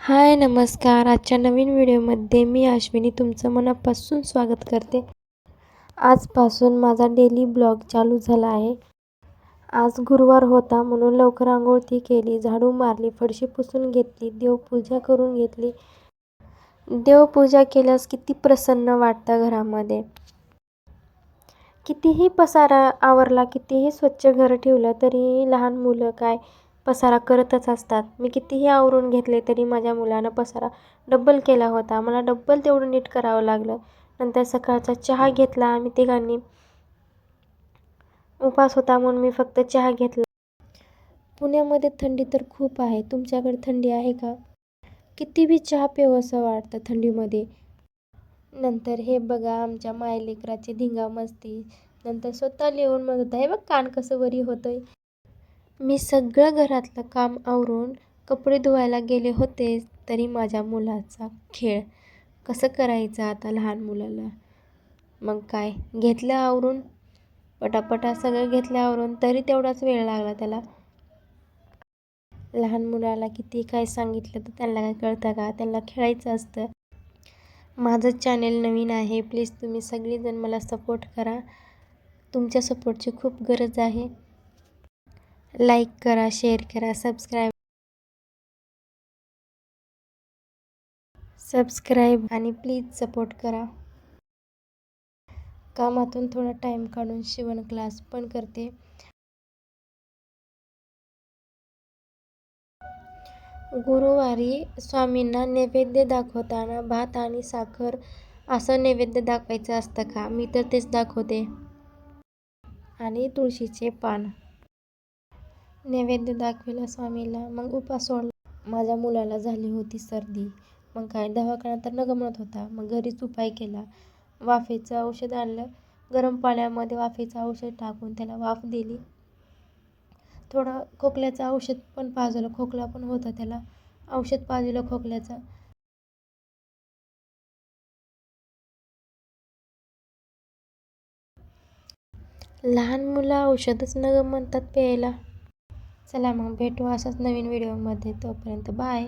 हाय नमस्कार. आजच्या नवीन व्हिडिओमध्ये मी अश्विनी तुमचं मनापासून स्वागत करते. आजपासून माझा डेली ब्लॉग चालू झाला आहे. आज गुरुवार होता म्हणून लवकर आंघोळती केली झाडू मारली फडशी पुसून घेतली देवपूजा करून घेतली. देवपूजा केल्यास किती प्रसन्न वाटतं घरामध्ये. कितीही पसारा आवरला कितीही स्वच्छ घर ठेवलं तरी लहान मुलं काय पसारा करतच असतात. मी कितीही आवरून घेतले तरी माझ्या मुलानं पसारा डब्बल केला होता. मला डब्बल तेवढं नीट करावं लागलं. नंतर सकाळचा चहा घेतला. आम्ही तिघांनी उपास होता म्हणून मी फक्त चहा घेतला. पुण्यामध्ये थंडी तर खूप आहे. तुमच्याकडे थंडी आहे का? किती बी चहा असं वाटतं थंडीमध्ये. नंतर हे बघा आमच्या मायलेकराची धिंगा मस्ती नंतर स्वतः लिहून म्हणत होता हे बघ कान कसं वरी होतंय. मी सगळं घरातलं काम आवरून कपडे धुवायला गेले होते तरी माझ्या मुलाचा खेळ कसं करायचं आता लहान मुलाला? मग काय घेतलं आवरून? पटापटा सगळं घेतलं आवरून तरी तेवढाच वेळ लागला त्याला. लहान मुलाला किती काय सांगितलं तर त्यांना काय कळतं का? त्यांना खेळायचं असतं. माझं चॅनेल नवीन आहे प्लीज तुम्ही सगळीजण मला सपोर्ट करा. तुमच्या सपोर्टची खूप गरज आहे. लाईक करा शेअर करा सबस्क्राईब सबस्क्राईब आणि प्लीज सपोर्ट करा. कामातून थोडा टाईम काढून शिवण क्लास पण करते. गुरुवारी स्वामींना नैवेद्य दाखवताना भात आणि साखर असं नैवेद्य दाखवायचं असतं का? मी तर तेच दाखवते. आणि तुळशीचे पान. नैवेद्य दाखविला स्वामीला मग उपास सोडला. माझ्या मुलाला झाली होती सर्दी. मग काय? दवाखाना तर न गमत होता. मग घरीच उपाय केला. वाफेचं औषध आणलं. गरम पाण्यामध्ये वाफेचं औषध टाकून त्याला वाफ दिली. थोडं खोकल्याचं औषध पण पाजलं. खोकला पण होता त्याला. औषध पाजलं खोकल्याचं. लहान मुलं औषधच न म्हणतात प्यायला. चला मग भेटू असंच नवीन व्हिडिओमध्ये. तोपर्यंत बाय.